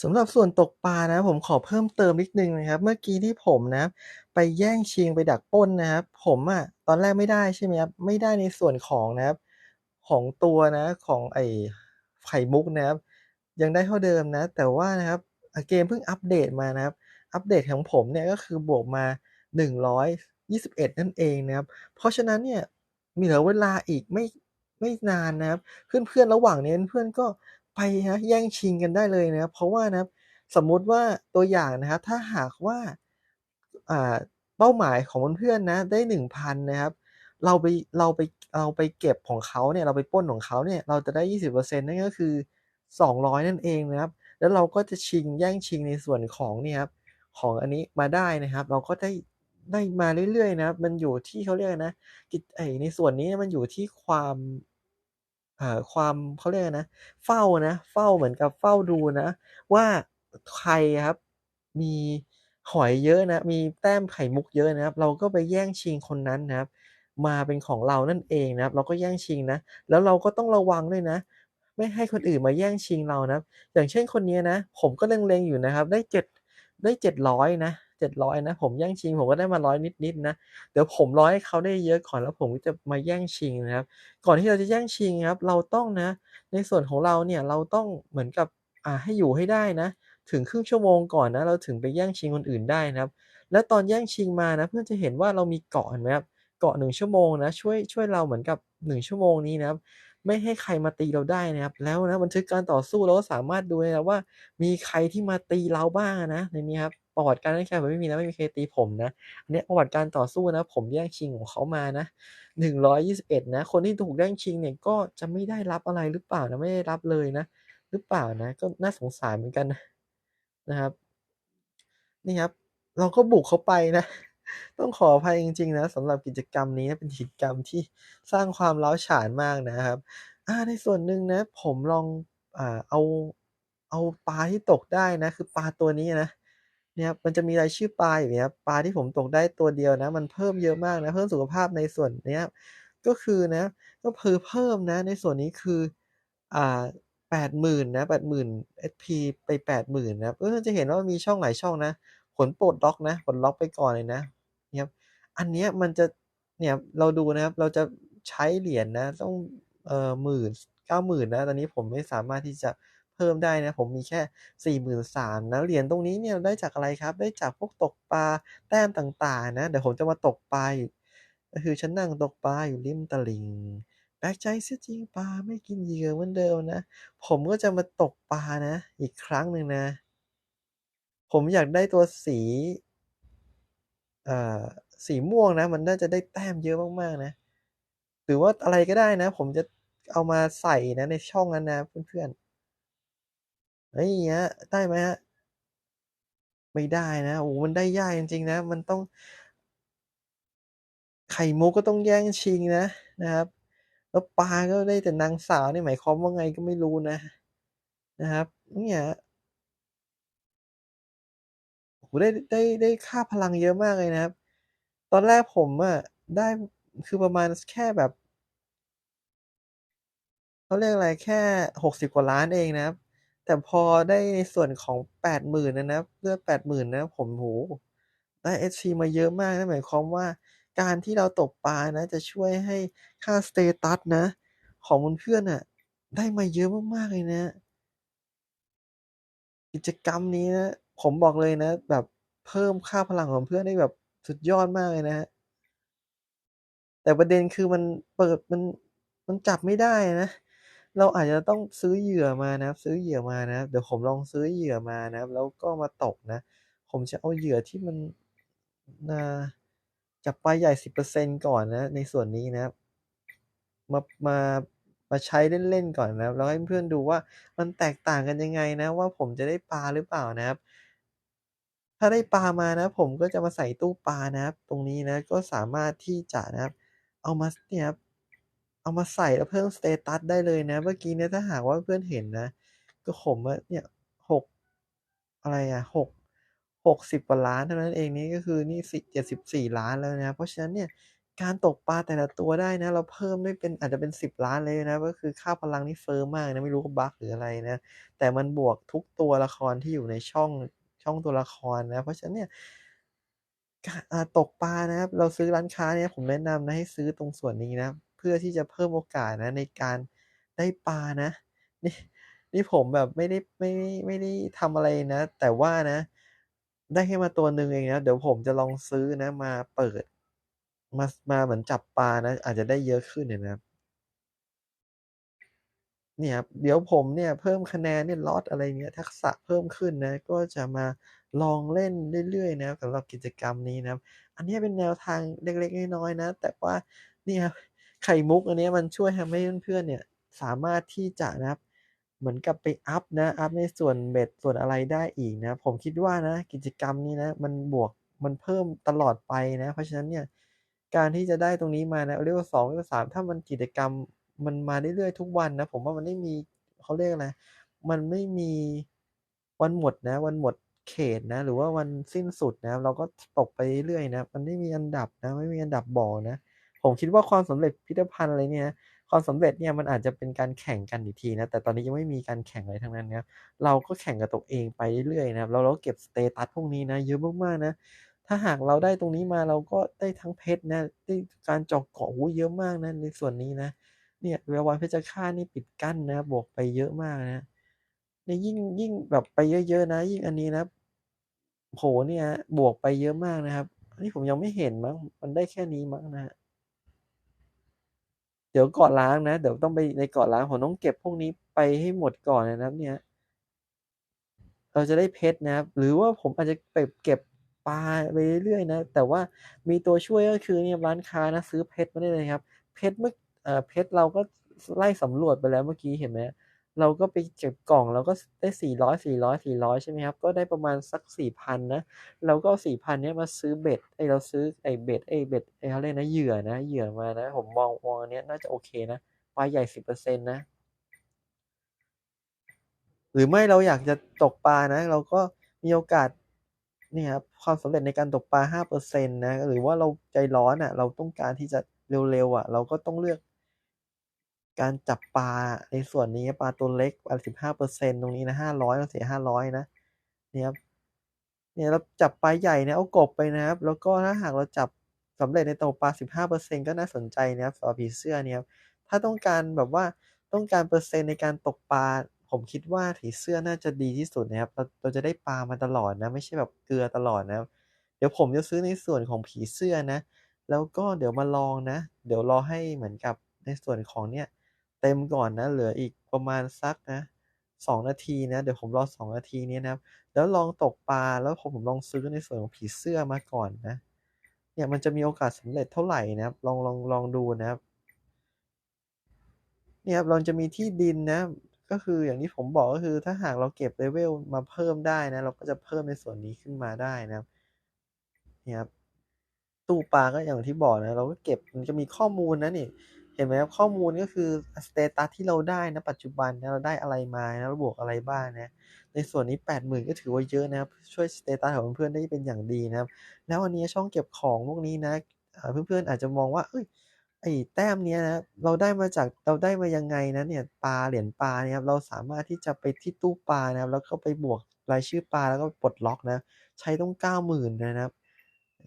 สำหรับส่วนตกปลานะผมขอเพิ่มเติมนิดนึงนะครับ เมื่อกี้ที่ผมนะ ไปแย่งชิงไปดักป้นนะครับ ผมอะตอนแรกไม่ได้ใช่ไหมครับไม่ได้ในส่วนของนะครับ ของตัวนะของไอไข่มุกนะครับ ยังได้เท่าเดิมนะ แต่ว่านะครับเกมเพิ่งอัปเดตมานะครับ อัปเดตของผมเนี่ยก็คือบวกมา 121 นั่นเองนะครับ เพราะฉะนั้นเนี่ยมีเหลือเวลาอีกไม่ไม่นานนะครับ เพื่อนๆระหว่างนี้เพื่อนก็ ไปนะแย่งชิงกันได้เลยนะเพราะว่านะสมมุติว่าตัวอย่างนะครับถ้าหากว่าเป้าหมายของเพื่อนๆนะได้ 1,000 นะครับ เราไปเราไปเราไปเก็บของเขาเนี่ยเราไปป้นของเขาเนี่ยเราจะได้ 20%นั่นก็คือ 200 นั่นเองนะครับ แล้วเราก็จะชิงแย่งชิงในส่วนของเนี่ยครับของอันนี้มาได้นะครับ เราก็ได้ได้มาเรื่อยๆนะครับ มันอยู่ที่เขาเรียกนะกิจไอในส่วนนี้มันอยู่ที่ความ อ่าความเขาเรียกนะ เฝ้านะ เฝ้าเหมือนกับเฝ้าดูนะ ว่าใครครับมีหอยเยอะนะ มีแต้มไข่มุกเยอะนะครับ เราก็ไปแย่งชิงคนนั้นนะครับ มาเป็นของเรานั่นเองนะครับ เราก็แย่งชิงนะ แล้วเราก็ต้องระวังด้วยนะ ไม่ให้คนอื่นมาแย่งชิงเรานะครับ อย่างเช่นคนนี้นะ ผมก็เล็งๆอยู่นะครับ ได้7ได้700นะ 700นะ ผมแย่งชิง ผมก็ได้มา100นิดๆนะ เดี๋ยวผมร้อยให้เขาได้เยอะก่อนแล้วผมก็จะมาแย่งชิงนะครับ ก่อนที่เราจะแย่งชิงครับ เราต้องนะ ในส่วนของเราเนี่ยเราต้องเหมือนกับอ่าให้อยู่ให้ได้นะ ถึงครึ่งชั่วโมงก่อนนะ เราถึงไปแย่งชิงคนอื่นได้นะครับ แล้วตอนแย่งชิงมานะ เพื่อนจะเห็นว่าเรามีเกาะเห็นไหมครับ เกาะ1ชั่วโมงนะช่วยช่วยเราเหมือนกับ1ชั่วโมงนี้นะครับไม่ให้ใครมาตีเราได้นะครับ แล้วนะบันทึกการต่อสู้เราก็สามารถดูได้นะว่า มีใครที่มาตีเราบ้างนะในนี้ครับ ประวัติการเล่นแค่ผมไม่มีนะไม่มีใครตีผมนะอันนี้ประวัติการต่อสู้นะ ผมแย่งชิงของเขามานะ121 นะ คนที่ถูกแย่งชิงเนี่ยก็จะไม่ได้รับอะไรหรือเปล่านะไม่ได้รับเลยนะ หรือเปล่านะ ก็น่าสงสารเหมือนกันนะนะครับนี่ครับ เราก็บุกเขาไปนะต้องขออภัยจริง ๆ นะสำหรับกิจกรรมนี้นะเป็นกิจกรรมที่สร้างความร้าฉานมากนะครับอาในส่วนหนึ่งนะ ผมลองอ่าเอาเอาปลาที่ตกได้นะ คือปลาตัวนี้นะ เนี่ยครับมันจะมีรายชื่อปลาอยู่เนี่ยปลาที่ผมตกได้ตัวเดียวนะ มันเพิ่มเยอะมากนะ เพิ่มสุขภาพในส่วนเนี้ยก็คือนะ ก็คือเพิ่มนะในส่วนนี้คืออ่า80,000นะ80,000 HP ไป80,000นะครับเออจะเห็นว่ามีช่องหลายช่องนะผลปลดล็อกนะปลดล็อกไปก่อนเลยนะเนี่ยครับอันเนี้ยมันจะเนี่ยเราดูนะครับเราจะใช้เหรียญนะต้องเอ่อ10,000 90,000นะตอนนี้ผมไม่สามารถที่จะ เพิ่มได้นะ ผมมีแค่ 43,000นะเหรียญตรงนี้เนี่ยได้จากอะไรครับ ได้จากพวกตกปลาแต้มต่างๆนะ เดี๋ยวผมจะมาตกปลาก็คือฉันนั่งตกปลาอยู่ริมตลิ่งแปลกใจเสียจริงปลาไม่กินเหยื่อเหมือนเดิมนะ ผมก็จะมาตกปลานะ อีกครั้งหนึ่งนะ ผมอยากได้ตัวสีอ่าสีม่วงนะ มันน่าจะได้แต้มเยอะมากๆนะหรือว่าอะไรก็ได้นะ ผมจะเอามาใส่นะในช่องนั้นนะเพื่อนๆ เฮ้ยเงี้ยได้ไหมครับ?ไม่ได้นะ โอ้ มันได้ยากจริงๆนะ มันต้อง ไข่มุกก็ต้องแย่งชิงนะนะครับ แล้วปลาก็ได้แต่นางสาวนี่หมายความว่าไงก็ไม่รู้นะ นะครับ เนี่ยโอ้ได้ได้ได้ค่าพลังเยอะมากเลยนะครับ ตอนแรกผมอะได้คือประมาณแค่แบบเขาเรียกอะไรแค่60กว่าล้านเองนะครับ แต่พอได้ในส่วนของ80,000อะนะครับเลือด80,000นะผมโอ้โฮได้ HP มาเยอะมากนั่นหมายความว่า การที่เราตกปลานะ จะช่วยให้ค่าสเตตัสนะ ของเพื่อนๆน่ะ ได้มาเยอะมากๆเลยนะ กิจกรรมนี้นะผมบอกเลยนะ แบบเพิ่มค่าพลังของเพื่อนได้แบบสุดยอดมากเลยนะแต่ประเด็นคือมันเปิดมันมันจับไม่ได้นะ เราอาจจะต้องซื้อเหยื่อมานะซื้อเหยื่อมานะเดี๋ยวผมลองซื้อเหยื่อมานะแล้วก็มาตกนะ ผมจะเอาเหยื่อที่มันอ่าจับปลาใหญ่10%ก่อนนะ ในส่วนนี้นะมามามาใช้เล่นๆก่อนนะครับแล้วให้เพื่อนๆดูว่ามันแตกต่างกันยังไงนะ ว่าผมจะได้ปลาหรือเปล่านะครับ ถ้าได้ปลามานะ ผมก็จะมาใส่ตู้ปลานะครับ ตรงนี้นะก็สามารถที่จะนะครับ เอามาเนี่ยครับ เอามาใส่แล้วเพิ่มสเตตัสได้เลยนะ เมื่อกี้เนี่ยถ้าหากว่าเพื่อนเห็นนะ ก็ผมเนี่ย6อะไรอะ6 60กสิบกว่าล้านเท่านั้นเองนี่ก็คือนี่สิ74ล้านแล้วนะ เพราะฉะนั้นเนี่ยการตกปลาแต่ละตัวได้นะ เราเพิ่มได้เป็นอาจจะเป็น 10 ล้านเลยนะ ก็คือค่าพลังนี่เฟ้อมากนะ ไม่รู้ว่าบักหรืออะไรนะ แต่มันบวกทุกตัวละครที่อยู่ในช่องช่องตัวละครนะ เพราะฉะนั้นเนี่ยตกปลานะครับ เราซื้อร้านค้าเนี่ยผมแนะนำนะให้ซื้อตรงส่วนนี้นะ เพื่อที่จะเพิ่มโอกาสนะในการได้ปลานะ นี่นี่ผมแบบไม่ได้ไม่ได้ไม่ได้ทำอะไรนะ แต่ว่านะ ได้แค่มาตัวหนึ่งเองนะ เดี๋ยวผมจะลองซื้อนะมาเปิด มามาเหมือนจับปลานะ อาจจะได้เยอะขึ้นอะนะครับเนี่ยเดี๋ยวผมเนี่ยเพิ่มคะแนนเนี่ย LOT อะไรเงี้ยทักษะเพิ่มขึ้นนะ ก็จะมาลองเล่นเรื่อยๆนะสำหรับกิจกรรมนี้นะอันนี้เป็นแนวทางเล็กๆน้อยๆนะ แต่ว่าเนี่ยครับ ไข่มุกอันนี้มันช่วยทำให้เพื่อนๆเนี่ยสามารถที่จะนะครับเหมือนกับไปอัปนะอัปในส่วนเบ็ดส่วนอะไรได้อีกนะ ผมคิดว่านะกิจกรรมนี้นะมันบวกมันเพิ่มตลอดไปนะ เพราะฉะนั้นเนี่ยการที่จะได้ตรงนี้มานะ level 2 level 3ถ้ามันกิจกรรมมันมาเรื่อยๆทุกวันนะ ผมว่ามันไม่มีเขาเรียกอะไรมันไม่มีวันหมดนะ วันหมดเขตนะ หรือว่าวันสิ้นสุดนะ เราก็ตกไปเรื่อยๆนะ มันไม่มีอันดับนะ ไม่มีอันดับบอกนะ ผมคิดว่าความสำเร็จพิพิธภัณฑ์อะไรเนี่ยความสำเร็จเนี่ยมันอาจจะเป็นการแข่งกันอีกทีนะแต่ตอนนี้ยังไม่มีการแข่งอะไรทั้งนั้นนะเราก็แข่งกับตัวเองไปเรื่อยๆนะครับแล้วเราเก็บสเตตัสพวกนี้นะเยอะมากๆนะถ้าหากเราได้ตรงนี้มาเราก็ได้ทั้งเพชรนะได้การจาะเกาะเยอะมากนะในส่วนนี้นะเนี่ยแวววานเพชฌฆาตนี่ปิดกั้นนะบวกไปเยอะมากนะเนี่ยิ่งยิ่งแบบไปเยอะๆนะ ยิ่งอันนี้นะโอ้โฮเนี่ยบวกไปเยอะมากนะครับอันนี้ผมยังไม่เห็นมั้งมันได้แค่นี้มั้งนะ เดี๋ยวเกาะล้างนะ เดี๋ยวต้องไปในเกาะล้างผมต้องเก็บพวกนี้ไปให้หมดก่อนอะนะครับ เนี่ย เราจะได้เพชรนะครับ หรือว่าผมอาจจะไปเก็บปลาไปเรื่อยๆนะ แต่ว่ามีตัวช่วยก็คือเนี่ยร้านค้านะซื้อเพชรมาได้เลยครับ เพชรเมื่อเพชรเราก็ไล่สำรวจไปแล้วเมื่อกี้เห็นไหมครั เราก็ไปเก็บกล่องเราก็ได้400 400 400ใช่ไหมครับ ก็ได้ประมาณสัก4,000นนะ เราก็เอา4,000เนี้ยมาซื้อเบ็ดเอ๊ยเราซื้อไอเบ็ดไอเบ็ดไอเขาเรียกนะเหยื่อนะเหยื่อมานะ ผมมองมองอันเนี้ยน่าจะโอเคนะปลาใหญ่10%นต์นะ หรือไม่เราอยากจะตกปลานะ เราก็มีโอกาสเนี่ยครับความสำเร็จในการตกปลา5%นะหรือว่าเราใจร้อนอะเราต้องการที่จะเร็วๆอะ เราก็ต้องเลือก การจับปลาในส่วนนี้ปลาตัวเล็กอ่า15%ตรงนี้นะ500เราเสีย500นะเนี่ยครับเนี่ยเราจับปลาใหญ่นะเอากบไปนะครับ แล้วก็ถ้าหากเราจับสำเร็จในตกปลา15%ก็น่าสนใจนะครับสำหรับผีเสื้อเนี่ยครับถ้าต้องการแบบว่าต้องการเปอร์เซ็นต์ในการตกปลาผมคิดว่าผีเสื้อน่าจะดีที่สุดนะครับเราเราจะได้ปลามาตลอดนะ ไม่ใช่แบบเกลือตลอดนะครับ เดี๋ยวผมจะซื้อในส่วนของผีเสื้อนะ แล้วก็เดี๋ยวมาลองนะ เดี๋ยวรอให้เหมือนกับในส่วนของเนี่ย เต็มก่อนนะ เหลืออีกประมาณสักนะ2นาทีนะ เดี๋ยวผมรอ2นาทีนี้นะครับ แล้วลองตกปลา แล้วผมลองซื้อในส่วนของผีเสื้อมาก่อนนะ เนี่ยมันจะมีโอกาสสำเร็จเท่าไหร่นะครับ ลองลองลองดูนะครับ เนี่ยครับเราจะมีที่ดินนะ ก็คืออย่างที่ผมบอกก็คือ ถ้าหากเราเก็บ level มาเพิ่มได้นะ เราก็จะเพิ่มในส่วนนี้ขึ้นมาได้นะครับ เนี่ยครับ ตู้ปลาก็อย่างที่บอกนะ เราก็เก็บมันจะมีข้อมูลนะนี่ เห็นไหมครับข้อมูลก็คือสเตตัสที่เราได้ณปัจจุบันนะเราได้อะไรมานะเราบวกอะไรบ้างนะในส่วนนี้ 80,000 ก็ถือว่าเยอะนะครับ ช่วยสเตตัสของเพื่อนๆได้เป็นอย่างดีนะครับ แล้วอันนี้ช่องเก็บของพวกนี้นะอ่าเพื่อนๆอาจจะมองว่าเฮ้ยไอ้แต้มเนี้ยนะเราได้มาจากเราได้มายังไงนะเนี่ยปลาเหรียญปลาเนี่ยครับเราสามารถที่จะไปที่ตู้ปลานะครับแล้วก็ไปบวกรายชื่อปลาแล้วก็ปลดล็อกนะใช้ต้อง 90,000 นะครับ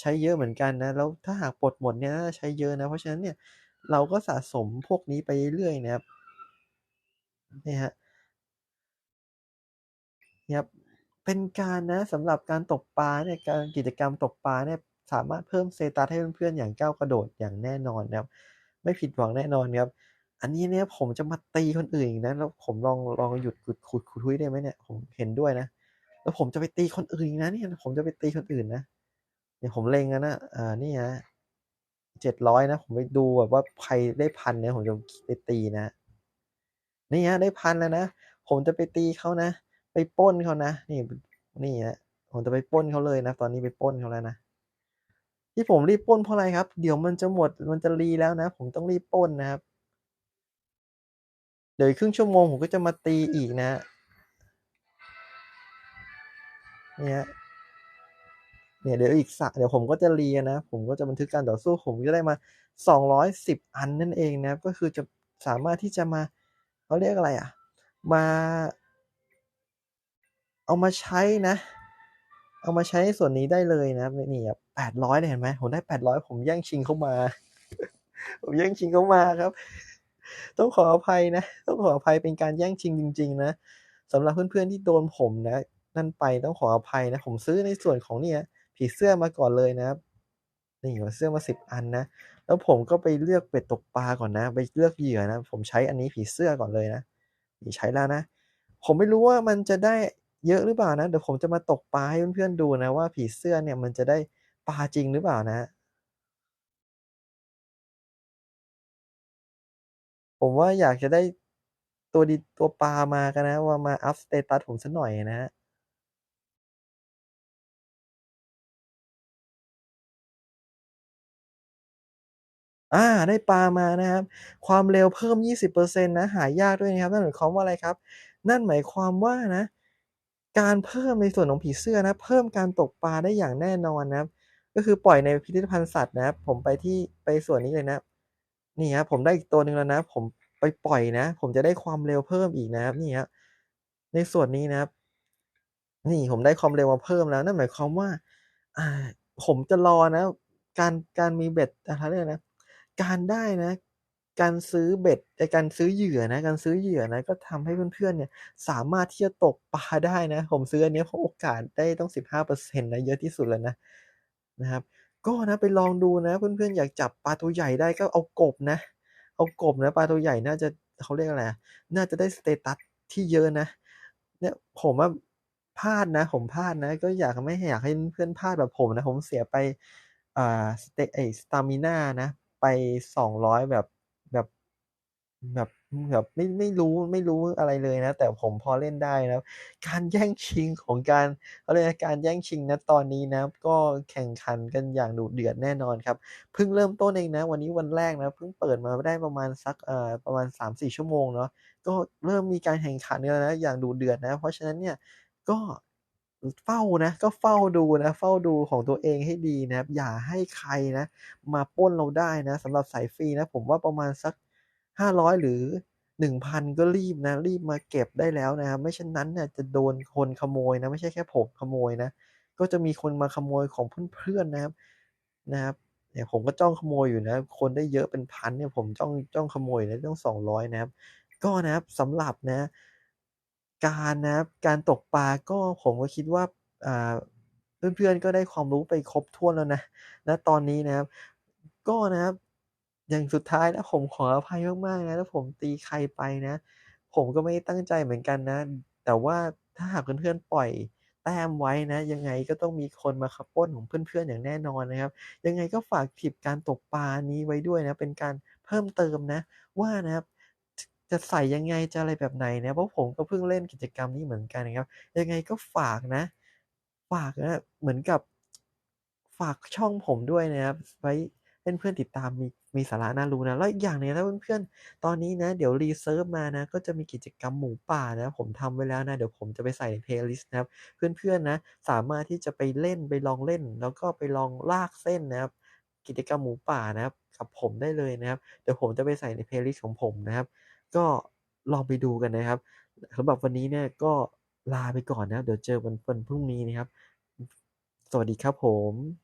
ใช้เยอะเหมือนกันนะแล้วถ้าหากปลดหมดเนี่ยน่าใช้เยอะนะเพราะฉะนั้นเนี่ย เราก็สะสมพวกนี้ไปเรื่อยๆนะครับเนี่ยครับเนี่ยครับเป็นการนะสำหรับการตกปลาเนี่ยการกิจกรรมตกปลาเนี่ยสามารถเพิ่มเตตัสให้เพื่อนๆอย่างก้าวกระโดดอย่างแน่นอนนะครับ ไม่ผิดหวังแน่นอนครับ อันนี้เนี่ยผมจะมาตีคนอื่นอีกนะแล้วผมลองลองหยุดหยุดขุดขุดคุ้ยได้ไหมเนี่ย?ผมเห็นด้วยนะ แล้วผมจะไปตีคนอื่นนะเนี่ยผมจะไปตีคนอื่นนะเนี่ยผมเล็งแล้วนะอ่านี่ ครับ700นะ ผมไปดูแบบว่าใครได้1,000เนี่ยผมจะไปตีนะนี่ครับได้1,000แล้วนะผมจะไปตีเขานะ ไปป้นเขานะ นี่นี่ครับผมจะไปป้นเขาเลยนะ ตอนนี้ไปป้นเขาแล้วนะที่ผมรีบป้นเพราะอะไรครับ เดี๋ยวมันจะหมดมันจะรีแล้วนะ ผมต้องรีบป้นนะครับ เดี๋ยวอีกครึ่งชั่วโมงผมก็จะมาตีอีกนะเนี่ย เนี่ยเดี๋ยวอีกสักเดี๋ยวผมก็จะเรีอะนะ ผมก็จะบันทึกการต่อสู้ผมจะได้มา 210 อันนั่นเองนะครับ ก็คือจะสามารถที่จะมาเขาเรียกอะไรอะมา เอามาใช้นะ เอามาใช้ในส่วนนี้ได้เลยนะครับนี่ครับ800เนี่ยเห็นไหมผมได้800ผมแย่งชิงเข้ามา ผมแย่งชิงเข้ามาครับ ต้องขออภัยนะ ต้องขออภัยเป็นการแย่งชิงจริง ๆ นะสำหรับเพื่อนๆที่โดนผมนะนั่นไปต้องขออภัยนะ ผมซื้อในส่วนของเนี่ย ผีเสื้อมาก่อนเลยนะครับนี่ผีเสื้อมา10อันนะ แล้วผมก็ไปเลือกเบ็ดตกปลาก่อนนะ ไปเลือกเหยื่อนะ ผมใช้อันนี้ผีเสื้อก่อนเลยนะนี่ใช้แล้วนะ ผมไม่รู้ว่ามันจะได้เยอะหรือเปล่านะ เดี๋ยวผมจะมาตกปลาให้เพื่อนๆดูนะว่าผีเสื้อเนี่ยมันจะได้ปลาจริงหรือเปล่านะ ผมว่าอยากจะได้ตัวดีตัวปลามากันนะ ว่ามาอัปสเตตัสผมสักหน่อยนะ อ่าได้ปลามานะครับ ความเร็วเพิ่ม 20%นะหายากด้วยนะครับนั่นหมายความว่าอะไรครับ นั่นหมายความว่านะการเพิ่มในส่วนของผีเสื้อนะ เพิ่มการตกปลาได้อย่างแน่นอนนะครับ ก็คือปล่อยในพิพิธภัณฑ์สัตว์นะครับ ผมไปที่ไปส่วนนี้เลยนะนี่ครับผมได้อีกตัวหนึ่งแล้วนะ ผมไปปล่อยนะ ผมจะได้ความเร็วเพิ่มอีกนะครับนี่ครับในส่วนนี้นะครับ นี่ผมได้ความเร็วมาเพิ่มแล้วนั่นหมายความว่า อ่า ผมจะรอนะ การการมีเบ็ดอ่าเขาเรียกอะไรนะ การได้นะ การซื้อเบ็ดไอการซื้อเหยื่อนะ การซื้อเหยื่อนะ ก็ทำให้เพื่อนๆเนี่ย สามารถที่จะตกปลาได้นะ ผมซื้ออันเนี้ยเพราะโอกาสได้ต้อง 15%นะ เยอะที่สุดเลยนะ นะครับ ก็นะไปลองดูนะ เพื่อนๆอยากจับปลาตัวใหญ่ได้ก็เอากบนะ เอากบนะปลาตัวใหญ่น่าจะเขาเรียกอะไร น่าจะได้สเตตัสที่เยอะนะ เนี่ยผมอะพลาดนะ ผมพลาดนะ ก็อยากไม่อยากให้เพื่อนพลาดแบบผมนะ ผมเสียไปอ่าสเตไอ้ Stamina นะ ไป200แบบแบบแบบแบบไม่ไม่รู้ไม่รู้อะไรเลยนะ แต่ผมพอเล่นได้นะการแย่งชิงของการเขาเรียกการแย่งชิงณตอนนี้นะ ก็แข่งขันกันอย่างดุเดือดแน่นอนครับเพิ่งเริ่มต้นเองนะ วันนี้วันแรกนะเพิ่งเปิดมาได้ประมาณสักเอ่อประมาณ 3-4 ชั่วโมงเนาะก็เริ่มมีการแข่งขันกันแล้วนะอย่างดุเดือดนะ เพราะฉะนั้นเนี่ยก็ เฝ้านะ ก็เฝ้าดูนะ เฝ้าดูของตัวเองให้ดีนะครับ อย่าให้ใครนะ มาป้นเราได้นะสำหรับสายฟรีนะ ผมว่าประมาณสัก 500 หรือ 1,000 ก็รีบนะ รีบมาเก็บได้แล้วนะครับไม่เช่นนั้นเนี่ยจะโดนคนขโมยนะ ไม่ใช่แค่ผมขโมยนะ ก็จะมีคนมาขโมยของเพื่อนๆนะครับนะครับเนี่ยผมก็จ้องขโมยอยู่นะ คนได้เยอะเป็น1,000เนี่ยผมจ้องจ้องขโมยอยู่นะตั้ง200นะครับ ก็นะครับสำหรับนะ การนะครับการตกปลาก็ผมก็คิดว่าเพื่อนๆก็ได้ความรู้ไปครบถ้วนแล้วนะณตอนนี้นะครับ ก็นะครับอย่างสุดท้ายนะผมขออภัยมากๆนะถ้าผมตีใครไปนะ ผมก็ไม่ตั้งใจเหมือนกันนะ แต่ว่าถ้าหากเพื่อนๆปล่อยแต้มไว้นะ ยังไงก็ต้องมีคนมาขับป้นของเพื่อนๆอย่างแน่นอนนะครับ ยังไงก็ฝากทิปการตกปลานี้ไว้ด้วยนะ เป็นการเพิ่มเติมนะ ว่านะครับ จะใส่ยังไงจะอะไรแบบไหนนะเพราะผมก็เพิ่งเล่นกิจกรรมนี้เหมือนกันนะครับ ยังไงก็ฝากนะ ฝากนะเหมือนกับฝากช่องผมด้วยนะครับไว้เพื่อนๆติดตามมีมีสาระน่ารู้นะ แล้วอีกอย่างหนึ่งนะเพื่อนๆ ตอนนี้นะ เดี๋ยว reserve มานะ ก็จะมีกิจกรรมหมูป่านะ ผมทำไว้แล้วนะ เดี๋ยวผมจะไปใส่ใน playlist นะครับ เพื่อนๆนะ สามารถที่จะไปเล่นไปลองเล่น แล้วก็ไปลองลากเส้นนะครับ กิจกรรมหมูป่านะครับ กับผมได้เลยนะครับ เดี๋ยวผมจะไปใส่ใน playlist ของผมนะครับ ก็ลองไปดูกันนะครับสำหรับวันนี้เนี่ยก็ลาไปก่อนนะ เดี๋ยวเจอวันวันพรุ่งนี้นะครับ สวัสดีครับผม